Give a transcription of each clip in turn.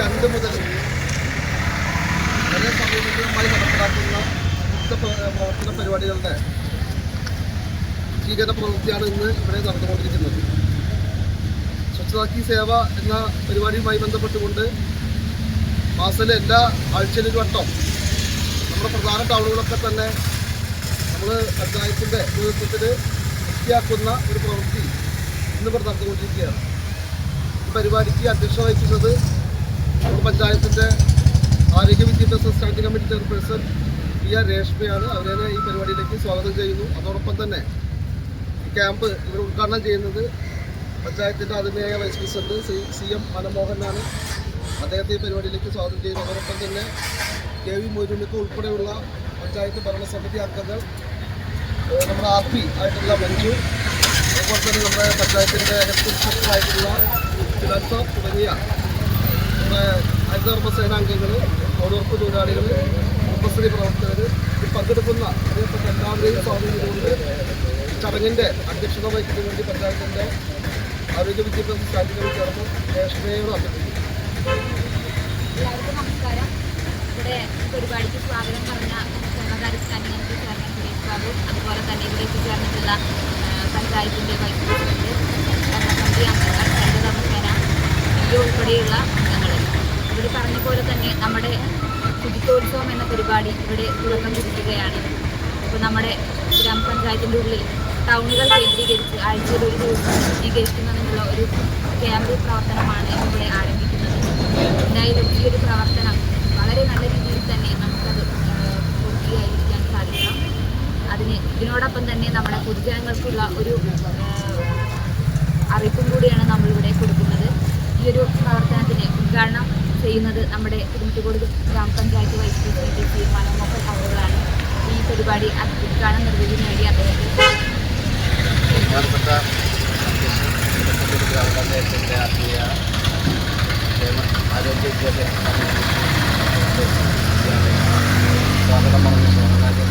രണ്ട് മുതൽ വളരെ സമീപനമായി നടപ്പിലാക്കുന്ന പ്രവർത്തന പരിപാടികളുടെ സ്വീകരണ പ്രവൃത്തിയാണ് ഇന്ന് ഇവിടെ നടന്നുകൊണ്ടിരിക്കുന്നത്. സ്വച്ഛതാക്കി സേവ എന്ന പരിപാടിയുമായി ബന്ധപ്പെട്ടുകൊണ്ട് മാസത്തിലെ എല്ലാ ആഴ്ചയിലും വട്ടം നമ്മുടെ പ്രധാന ടൗണുകളൊക്കെ തന്നെ നമ്മൾ പഞ്ചായത്തിന്റെ നേതൃത്വത്തിൽ വൃത്തിയാക്കുന്ന ഒരു പ്രവൃത്തി ഇന്നിവിടെ നടന്നുകൊണ്ടിരിക്കുകയാണ്. ഈ പരിപാടിക്ക് അധ്യക്ഷത വഹിക്കുന്നത് പഞ്ചായത്തിന്റെ ആരോഗ്യ വിദ്യാഭ്യാസ standing committee chairperson P R രേഷ്മയാണ്. അവരെ ഈ പരിപാടിയിലേക്ക് സ്വാഗതം ചെയ്യുന്നു. അതോടൊപ്പം തന്നെ ക്യാമ്പ് ഇവർ ഉദ്ഘാടനം ചെയ്യുന്നത് പഞ്ചായത്തിന്റെ ആദരണീയ vice president C C M മനമോഹനാണ്. അദ്ദേഹത്തെ ഈ പരിപാടിയിലേക്ക് സ്വാഗതം ചെയ്യുന്നു. അതോടൊപ്പം തന്നെ കെ വി മൊയ്തുണ്ണിക്ക് ഉൾപ്പെടെയുള്ള പഞ്ചായത്ത് ഭരണസമിതി അംഗങ്ങൾ നമ്മുടെ ആർ പി ആയിട്ടുള്ള മഞ്ജു അതുപോലെ തന്നെ നമ്മുടെ പഞ്ചായത്തിന്റെ ഹെൽത്ത് ഫിലാൻസ തുടങ്ങിയ ഹരിതകർമ്മ സേനാംഗങ്ങൾ തൊഴിലുറപ്പ് തൊഴിലാളികൾ കുടുംബശ്രീ പ്രവർത്തകർ പങ്കെടുക്കുന്ന പ്രിയപ്പെട്ട എല്ലാവരെയും സ്വാഗതം ചെയ്തുകൊണ്ട് ചടങ്ങിന്റെ അധ്യക്ഷത വഹിക്കുന്നതിന് വേണ്ടി പഞ്ചായത്തിന്റെ ആരോഗ്യ വിദ്യാഭ്യാസ കമ്മിറ്റി ചേർന്ന് രേഷ്മയോട് അഭ്യർത്ഥിക്കുന്നു. എല്ലാവർക്കും നമസ്കാരം. ഇവിടെ പരിപാടിക്ക് സ്വാഗതം പറഞ്ഞ ക്ഷേമകാര്യ കമ്മിറ്റി ചെയർമാൻ സുരേഷ് ബാബു അതുപോലെ തന്നെ ഇവിടെ എത്തിച്ചേർന്നിട്ടുള്ള ആ, പഞ്ചായത്തിന്റെ വൈസ് പ്രസിഡന്റ് ഭരണസമിതി അംഗങ്ങൾ ഹരിതകർമ്മസേന ഉൾപ്പെടെയുള്ള അംഗങ്ങൾ ഇവർ പറഞ്ഞ പോലെ തന്നെ നമ്മുടെ ശുചിത്വോത്സവം എന്ന പരിപാടി ഇവിടെ തുടക്കം കുറിക്കുകയാണ്. ഇപ്പോൾ നമ്മുടെ ഗ്രാമപഞ്ചായത്തിന്റെ ഉള്ളിൽ ടൗണുകൾ കേന്ദ്രീകരിച്ച് ആഴ്ചയിൽ ഒരു ദിവസം ശുചീകരിക്കുന്നതിനുള്ള ഒരു ക്യാമ്പ് പ്രവർത്തനമാണ് ഇവിടെ ആരംഭിക്കുന്നത് എന്തായാലും ഈ ഒരു പ്രവർത്തനം വളരെ നല്ല രീതിയിൽ തന്നെ നമുക്കത് ആ, പൂർത്തിയായിരിക്കാൻ സാധിക്കണം അതിന് ഇതിനോടൊപ്പം തന്നെ നമ്മുടെ പൊതുജനങ്ങൾക്കുള്ള ഒരു ആ, അറിയിപ്പും കൂടിയാണ് നമ്മളിവിടെ കൊടുക്കുന്നത് ഈ ഒരു പ്രവർത്തനത്തിന് ഉദ്ഘാടനം ചെയ്യുന്നത് നമ്മുടെ തിരുമുറ്റുകോട് ഗ്രാമപഞ്ചായത്ത് വൈസ് പ്രസിഡന്റ് സി മനോമോഹൻ അവറുകളാണ് ഈ പരിപാടി അത് ഉദ്ഘാടനം നിർവഹിക്കുന്നതിന് വേണ്ടി അദ്ദേഹത്തെ ബഹുമാനപ്പെട്ട ഗ്രാമപഞ്ചായത്തിന്റെ ആത്മീയ ആരോഗ്യ വിദ്യാഭ്യാസ സ്വാഗതം പറഞ്ഞ ക്ഷേമകാര്യ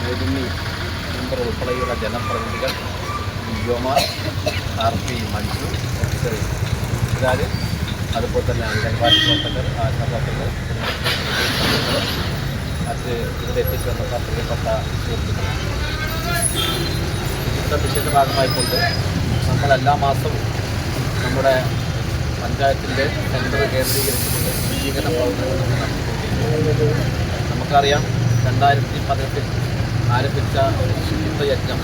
വേദിനി മെമ്പർ ഉൾപ്പെടെയുള്ള ജനപ്രതിനിധികൾ യുവമാർ ആർ പി മഞ്ജു അതുപോലെ തന്നെ അംഗൻവാടി പ്രവർത്തകർ ആശാ പ്രവർത്തകർ മറ്റ് ഇവിടെ എത്തിച്ചേർന്ന പ്രിയപ്പെട്ട സുഹൃത്തുക്കളാണ് ഭാഗമായിക്കൊണ്ട് നമ്മൾ എല്ലാ മാസവും നമ്മുടെ പഞ്ചായത്തിന്റെ സെന്റർ കേന്ദ്രീകരിച്ചുകൊണ്ട് ശുചീകരണ പ്രവർത്തനങ്ങൾ നമുക്കറിയാം രണ്ടായിരത്തി പതിനെട്ടിൽ ആരംഭിച്ച ഒരു ശുചിത്വ യജ്ഞം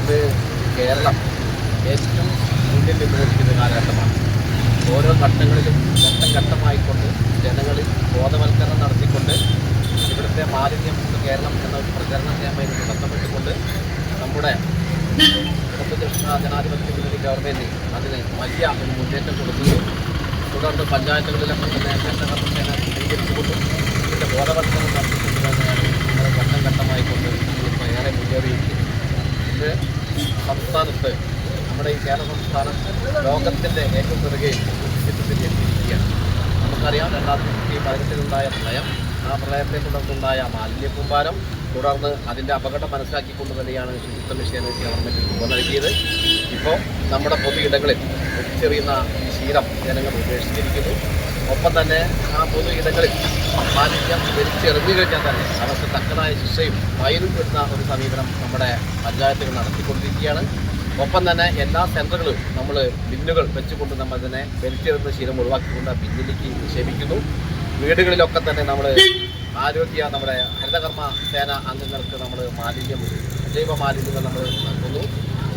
ഇത് കേരളം ഏറ്റവും മുന്നിൽ നിന്നുകൊണ്ടിരിക്കുന്ന കാലഘട്ടമാണ്. ഓരോ ഘട്ടങ്ങളിലും ഘട്ടം ഘട്ടമായിക്കൊണ്ട് ജനങ്ങളിൽ ബോധവൽക്കരണം നടത്തിക്കൊണ്ട് ഇവിടുത്തെ മാലിന്യം കേരളം എന്ന ഒരു പ്രചരണ ക്യാമ്പയിന് ബന്ധപ്പെട്ടുകൊണ്ട് നമ്മുടെ ഇടതുകൃഷ്ണ ജനാധിപത്യ മുന്നണി ഗവൺമെന്റ് അതിന് വലിയ ഒരു മുന്നേറ്റം കൊടുക്കുകയും തുടർന്ന് പഞ്ചായത്തുകളിലൊക്കെ തന്നെ ഹരിതകർമ്മസേന സ്വീകരിച്ചുകൊണ്ടും ഇതിന്റെ ബോധവൽക്കരണം നടത്തിക്കൊണ്ടുതന്നെയാണ് നമ്മുടെ ഘട്ടം ഘട്ടമായിക്കൊണ്ട് ഇപ്പോൾ ഏറെ മുന്നേറിയിരിക്കുന്നത് ഇത് സംസ്ഥാനത്ത് നമ്മുടെ ഈ കേരള സംസ്ഥാനം ലോകത്തിന്റെ ഏറ്റവും പിറകെയും ചിത്രത്തിൽ എത്തിയിരിക്കുകയാണ്. നമുക്കറിയാം രണ്ടായിരത്തി പതിനെട്ടിലുണ്ടായ പ്രളയം ആ പ്രളയത്തെ തുടർന്നുണ്ടായ മാലിന്യ കൂമ്പാരം തുടർന്ന് അതിന്റെ അപകടം മനസ്സിലാക്കിക്കൊണ്ട് തന്നെയാണ് ശുചിത്വ മിഷന് ഗവൺമെന്റ് രൂപ നൽകിയത്. ഇപ്പോൾ നമ്മുടെ പൊതു ഇടങ്ങളിൽ വലിച്ചെറിയുന്ന ശീലം ജനങ്ങൾ ഉപേക്ഷിച്ചിരിക്കുന്നു. ഒപ്പം തന്നെ ആ പൊതു ഇടങ്ങളിൽ മാലിന്യം വലിച്ചെറിഞ്ഞു കഴിഞ്ഞാൽ തന്നെ അവർക്ക് തക്കതായ ശിക്ഷയും വയലും കിട്ടുന്ന ഒരു സമീപനം നമ്മുടെ പഞ്ചായത്തുകൾ നടത്തിക്കൊണ്ടിരിക്കുകയാണ്. ഒപ്പം തന്നെ എല്ലാ സെന്ററുകളും നമ്മൾ ബിന്നുകൾ വെച്ചുകൊണ്ട് നമ്മൾ അതിനെ വലിച്ചെറിയുന്ന ശീലം ഒഴിവാക്കിക്കൊണ്ട് ബിന്നിലേക്ക് നിക്ഷേപിക്കുന്നു. വീടുകളിലൊക്കെ തന്നെ നമ്മൾ ആരോഗ്യ നമ്മുടെ ഹരിതകർമ്മ സേന അംഗങ്ങൾക്ക് നമ്മൾ മാലിന്യം ജൈവ മാലിന്യങ്ങൾ നമ്മൾ നൽകുന്നു.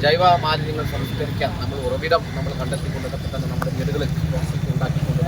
ജൈവ മാലിന്യങ്ങൾ സംസ്കരിക്കാൻ നമ്മൾ ഉറവിടം നമ്മൾ കണ്ടെത്തിക്കൊണ്ട് ഇതൊക്കെ തന്നെ നമ്മുടെ വീടുകളിൽ ഉണ്ടാക്കിക്കൊണ്ട്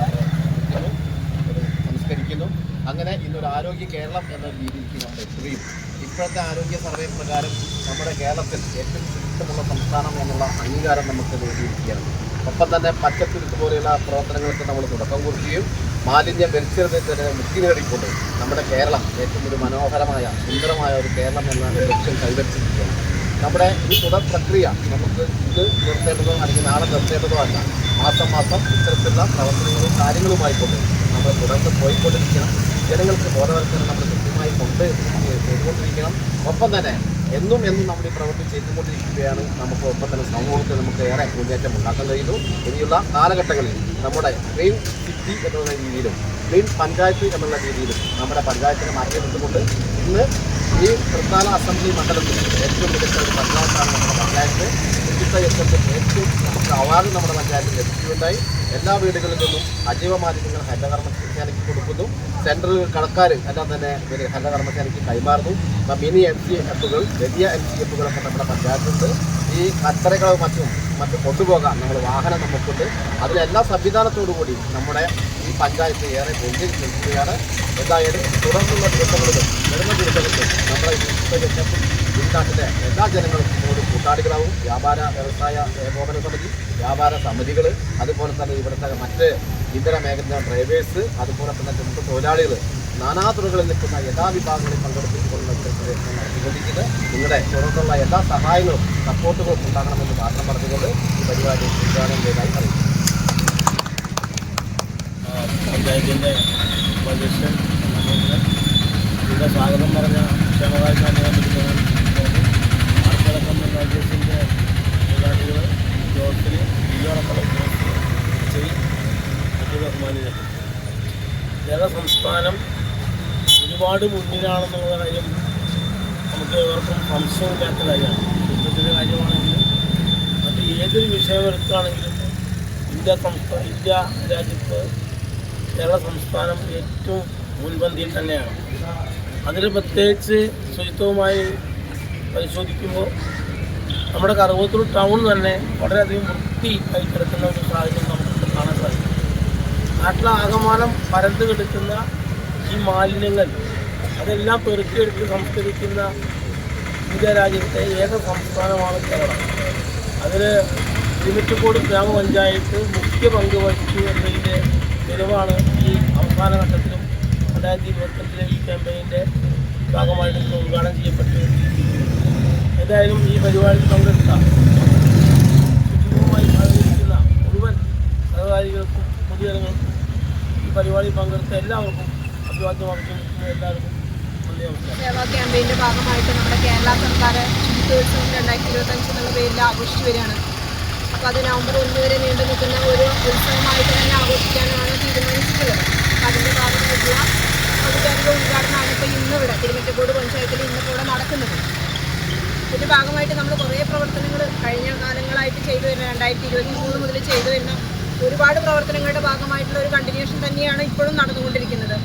നമ്മൾ സംസ്കരിക്കുന്നു. അങ്ങനെ ഇന്നൊരു ആരോഗ്യ കേരളം എന്ന രീതിയിലേക്ക് നമ്മൾ എത്തുകയും ഇപ്പോഴത്തെ ആരോഗ്യ സർവേ പ്രകാരം നമ്മുടെ കേരളത്തിൽ ഏറ്റവും ശുദ്ധമുള്ള സംസ്ഥാനം എന്നുള്ള അംഗീകാരം നമുക്ക് നേടിയിരിക്കുകയാണ്. ഒപ്പം തന്നെ പച്ചത്തുരുത്ത് പോലെയുള്ള പ്രവർത്തനങ്ങൾക്ക് നമ്മൾ തുടക്കം കുറിക്കുകയും മാലിന്യം വലിച്ചെറിഞ്ഞ് തന്നെ മുക്തി നേടിക്കൊണ്ട് നമ്മുടെ കേരളം ഏറ്റവും ഒരു മനോഹരമായ സുന്ദരമായ ഒരു കേരളം എന്നാണ് ലക്ഷ്യം കൈവരിച്ചിരിക്കുകയാണ് നമ്മുടെ ഈ തുടർ പ്രക്രിയ നമുക്ക് ഇത് നിർത്തേണ്ടതോ അല്ലെങ്കിൽ നാളെ നിർത്തേണ്ടതോ അല്ല. മാസം മാസം ഇത്തരത്തിലുള്ള പ്രവർത്തനങ്ങളും കാര്യങ്ങളുമായിക്കൊണ്ട് നമ്മൾ തുടർന്ന് പോയിക്കൊണ്ടിരിക്കണം. ജനങ്ങൾക്ക് ബോധവൽക്കരണം നമ്മൾ കൃത്യമായി കൊണ്ട് ചെയ്തുകൊണ്ടിരിക്കണം ഒപ്പം തന്നെ എന്നും എന്നും നമ്മൾ ഈ പ്രവൃത്തി ചെയ്തുകൊണ്ടിരിക്കുകയാണ്. നമുക്ക് ഒപ്പം തന്നെ സമൂഹത്തിൽ നമുക്ക് ഏറെ മുന്നേറ്റം ഉണ്ടാക്കാൻ കഴിയുന്നു. ഇനിയുള്ള കാലഘട്ടങ്ങളിൽ നമ്മുടെ ക്ലീൻ സിറ്റി എന്നുള്ള രീതിയിലും ക്ലീൻ പഞ്ചായത്ത് എന്നുള്ള രീതിയിലും നമ്മുടെ പഞ്ചായത്തിനെ മാറ്റി നിർത്തുകൊണ്ട് ഇന്ന് ഈ തൃത്താല അസംബ്ലി മണ്ഡലത്തിൽ ഏറ്റവും മികച്ച ഒരു പഞ്ചായത്താണ് നമ്മുടെ പഞ്ചായത്ത്. ശുചിത്വ യജ്ഞത്തിൽ ഏറ്റവും നമുക്ക് അവാർഡ് നമ്മുടെ പഞ്ചായത്തിൽ ലഭിക്കുകയുണ്ടായി. എല്ലാ വീടുകളിൽ നിന്നും അജീവ മാലിന്യങ്ങൾ ഹരിതകർമ്മശാലയ്ക്ക് കൊടുക്കുന്നു. സെൻട്രൽ കടക്കാർ എല്ലാം തന്നെ ഇവർ ഹരിതകർമ്മശാലയ്ക്ക് കൈമാറുന്നു. മിനി എം സി എഫുകൾ വലിയ എം സി എഫുകളൊക്കെ നമ്മുടെ പഞ്ചായത്തുണ്ട് ഈ കച്ചറകളും മറ്റും മറ്റും കൊണ്ടുപോകാൻ നമ്മൾ വാഹനം നമുക്കുണ്ട്. അതിലെല്ലാ സംവിധാനത്തോടു കൂടി നമ്മുടെ ഈ പഞ്ചായത്ത് ഏറെ മുന്നിൽ നിൽക്കുകയാണ്. എന്തായാലും തുടർന്നുള്ള ദിവസങ്ങളിലും വരുന്ന ദിവസങ്ങളിലും നമ്മുടെ യുദ്ധയജ്ഞത്തിൽ ഈ എല്ലാ ജനങ്ങളും ഇതിനോട് കൂട്ടാളികളാവും. വ്യാപാര വ്യവസായ ഏകോപന സമിതി വ്യാപാര സമിതികൾ അതുപോലെ തന്നെ ഇവിടുത്തെ മറ്റ് ഇതര മേഖല ഡ്രൈവേഴ്സ് അതുപോലെ തന്നെ തൊഴിലാളികൾ നാനാതുറകളിൽ നിൽക്കുന്ന എല്ലാ വിഭാഗങ്ങളിൽ പങ്കെടുപ്പിച്ചുകൊണ്ടുള്ള പ്രയത്നം നിങ്ങളുടെ പുറത്തുള്ള എല്ലാ സഹായങ്ങളും സപ്പോർട്ടുകളും ഉണ്ടാകണമെന്ന് മാത്രം പറഞ്ഞുകൊണ്ട് ഈ പരിപാടി ഉദ്ഘാടനം ചെയ്തതായി അറിയിക്കുന്നു. പഞ്ചായത്തിന്റെ ഉപാധ്യക്ഷൻ ഇവിടെ സ്വാഗതം പറഞ്ഞ ക്ഷമതായി ആർക്കടക്കം പഞ്ചായത്തിന്റെ തൊഴിലാളികൾ ഉദ്യോഗസ്ഥർ ഇയോടക്കം ചെയ് മറ്റു ബഹുമാനിതർ കേരള സംസ്ഥാനം ഒരുപാട് മുന്നിലാണെന്നുള്ള കാര്യം നമുക്ക് ഏവർക്കും സംശയമില്ലാത്ത കാര്യമാണ്. യുദ്ധത്തിന്റെ കാര്യമാണെങ്കിലും മറ്റ് ഏതൊരു വിഷയം എടുക്കുകയാണെങ്കിലും ഇന്ത്യ സംസ്ഥാന ഇന്ത്യ രാജ്യത്ത് കേരള സംസ്ഥാനം ഏറ്റവും മുൻപന്തിയിൽ തന്നെയാണ്. അതിൽ പ്രത്യേകിച്ച് ശുചിത്വവുമായി പരിശോധിക്കുമ്പോൾ നമ്മുടെ കറുവത്തൂർ ടൗൺ തന്നെ വളരെയധികം വൃത്തി കിടക്കുന്ന ഒരു സാഹചര്യം നമുക്ക് കാണാൻ സാധിക്കും. നാട്ടിലാകമാനം പരന്നു കിടക്കുന്ന ഈ മാലിന്യങ്ങൾ അതെല്ലാം പെറുക്കിയെടുത്ത് സംസ്കരിക്കുന്ന ഇന്ത്യ രാജ്യത്തെ ഏക സംസ്ഥാനമാണ് കേരളം. അതിൽ തിരുമിറ്റക്കോട് ഗ്രാമപഞ്ചായത്ത് മുഖ്യ പങ്ക് വഹിച്ചു എന്നതിന്റെ തെളിവാണ് ഈ അവസാന ഘട്ടത്തിലും രണ്ടായിരത്തി ഇരുപത്തഞ്ചിലെ ഈ ക്യാമ്പയിന്റെ ഭാഗമായിട്ട് ഉദ്ഘാടനം ചെയ്യപ്പെട്ടു ഏതായാലും ഈ പരിപാടിയിൽ പങ്കെടുത്ത ശുചിത്വവുമായി സഹകരിക്കുന്ന മുഴുവൻ സഹകാരികൾക്കും പൊതുജനങ്ങൾക്കും ഈ പരിപാടിയിൽ പങ്കെടുത്ത എല്ലാവർക്കും അഭിവാദ്യം എല്ലാവർക്കും സേവാ ക്യാമ്പയിന്റെ ഭാഗമായിട്ട് നമ്മുടെ കേരള സർക്കാർ ശുചിത്വോത്സവം രണ്ടായിരത്തി ഇരുപത്തഞ്ച് എന്നുള്ള പേരിൽ ആഘോഷിച്ചു വരികയാണ്. അപ്പോൾ അത് നവംബർ ഒന്ന് വരെ നീണ്ടു നിൽക്കുന്ന ഒരു ഉത്സവമായിട്ട് തന്നെ ആഘോഷിക്കാനാണ് തീരുമാനിച്ചിട്ടുള്ളത്. അതിന്റെ ഭാഗമായിട്ടുള്ള ഔപചാരിക ഉദ്ഘാടനമാണ് ഇപ്പോൾ ഇന്ന് ഇവിടെ തിരുമറ്റക്കോട് പഞ്ചായത്തിൽ ഇന്നിപ്പോൾ ഇവിടെ നടക്കുന്നത്. ഇതിന്റെ ഭാഗമായിട്ട് നമ്മൾ കുറേ പ്രവർത്തനങ്ങൾ കഴിഞ്ഞ കാലങ്ങളായിട്ട് ചെയ്തു വരുന്ന രണ്ടായിരത്തി ഇരുപത്തി മൂന്ന് മുതൽ ചെയ്തു വരുന്ന ഒരുപാട് പ്രവർത്തനങ്ങളുടെ ഭാഗമായിട്ടുള്ള ഒരു കണ്ടിന്യൂഷൻ തന്നെയാണ് ഇപ്പോഴും നടന്നുകൊണ്ടിരിക്കുന്നത്.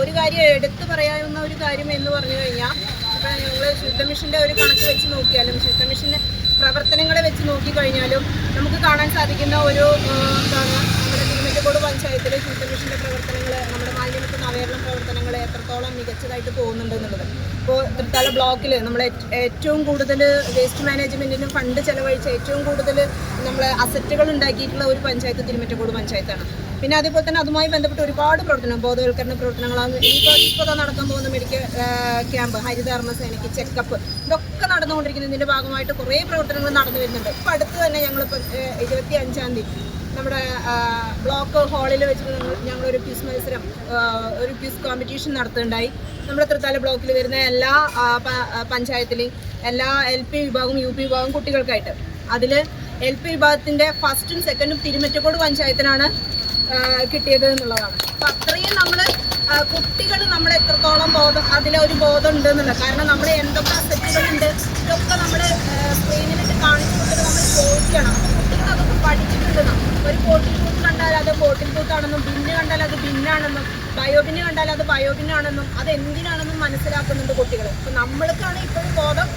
ഒരു കാര്യം എടുത്തു പറയാവുന്ന ഒരു കാര്യം എന്ന് പറഞ്ഞു കഴിഞ്ഞാൽ ഇപ്പം ഞങ്ങൾ ശുദ്ധമിഷന്റെ ഒരു കണക്ക് വെച്ച് നോക്കിയാലും ശുദ്ധമിഷന്റെ പ്രവർത്തനങ്ങളെ വെച്ച് നോക്കിക്കഴിഞ്ഞാലും നമുക്ക് കാണാൻ സാധിക്കുന്ന ഒരു എന്താണ് നമ്മുടെ തിരുമറ്റക്കോട് പഞ്ചായത്തിൽ ശുദ്ധമിഷന്റെ പ്രവർത്തനങ്ങൾ നമ്മുടെ മാലിന്യമുക്ത നവീകരണ പ്രവർത്തനങ്ങൾ എത്രത്തോളം മികച്ചതായിട്ട് പോകുന്നുണ്ട് എന്നുള്ളത്. ഇപ്പോൾ തൃത്താല ബ്ലോക്കിൽ നമ്മൾ ഏറ്റവും കൂടുതൽ വേസ്റ്റ് മാനേജ്മെന്റിന് ഫണ്ട് ചെലവഴിച്ച് ഏറ്റവും കൂടുതൽ നമ്മൾ അസറ്റുകൾ ഉണ്ടാക്കിയിട്ടുള്ള ഒരു പഞ്ചായത്ത് തിരുമറ്റക്കോട് പഞ്ചായത്താണ്. പിന്നെ അതേപോലെ തന്നെ അതുമായി ബന്ധപ്പെട്ട് ഒരുപാട് പ്രവർത്തനം ബോധവൽക്കരണ പ്രവർത്തനങ്ങളാണ്. ഇപ്പോൾ ഇപ്പോൾ നടക്കാൻ പോകുന്ന മെഡിക്കൽ ക്യാമ്പ് ഹരിതകർമ്മ സേനയ്ക്ക് ചെക്കപ്പ് ഇതൊക്കെ നടന്നുകൊണ്ടിരിക്കുന്നതിന്റെ ഭാഗമായിട്ട് കുറേ പ്രവർത്തനങ്ങൾ നടന്നു വരുന്നുണ്ട്. ഇപ്പോൾ അടുത്ത് തന്നെ ഞങ്ങളിപ്പോൾ ഇരുപത്തി അഞ്ചാം തീയതി നമ്മുടെ ബ്ലോക്ക് ഹാളിൽ വെച്ചിട്ട് ഞങ്ങൾ ഞങ്ങളൊരു ക്വിസ് മത്സരം ഒരു ക്വിസ് കോമ്പറ്റീഷൻ നടത്തുന്നുണ്ടായി. നമ്മുടെ തൃത്താല ബ്ലോക്കിൽ വരുന്ന എല്ലാ പഞ്ചായത്തിലെയും എല്ലാ എൽ പി വിഭാഗവും യു പി വിഭാഗവും കുട്ടികൾക്കായിട്ട്. അതിൽ എൽ പി വിഭാഗത്തിന്റെ ഫസ്റ്റും സെക്കൻഡും തിരുമറ്റക്കോട് പഞ്ചായത്തിനാണ് കിട്ടിയത് എന്നുള്ളതാണ്. അപ്പം അത്രയും നമ്മൾ കുട്ടികൾ നമ്മൾ എത്രത്തോളം ബോധം അതിലൊരു ബോധം ഉണ്ട് എന്നുള്ളത് കാരണം നമ്മൾ എന്തൊക്കെ അസറ്റുകളുണ്ട് ഇതൊക്കെ നമ്മൾ സ്ക്രീനിലിട്ട് കാണിച്ചു കൊടുത്തിട്ട് നമ്മൾ ചോദിക്കണം. കുട്ടികൾ അതൊക്കെ പഠിച്ചിട്ടുണ്ട്. ഒരു ബോട്ടിൽ ബൂത്ത് കണ്ടാൽ അത് ബോട്ടിൽ ബൂത്താണെന്നും ബിന്ന് കണ്ടാൽ അത് ബിന്നാണെന്നും ബയോബിന് കണ്ടാൽ അത് ബയോബിനാണെന്നും അത് എന്തിനാണെന്നും മനസ്സിലാക്കുന്നുണ്ട് കുട്ടികൾ അപ്പം നമ്മൾക്കാണ് ഇപ്പോഴും ബോധം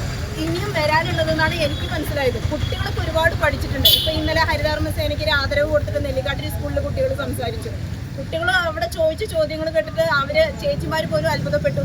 ഇനിയും വരാനുള്ളതെന്നാണ് എനിക്ക് മനസ്സിലായത്. കുട്ടികളൊക്കെ ഒരുപാട് പഠിച്ചിട്ടുണ്ട്. ഇപ്പൊ ഇന്നലെ ഹരിതകർമ്മ സേനയ്ക്ക് ആദരവ് കൊടുത്തിട്ട് നെല്ലിക്കാട്ടിരി സ്കൂളിൽ കുട്ടികൾ സംസാരിച്ചു. കുട്ടികൾ അവിടെ ചോദിച്ച ചോദ്യങ്ങൾ കേട്ടിട്ട് അവർ ചേച്ചിമാർ പോലും അത്ഭുതപ്പെട്ടു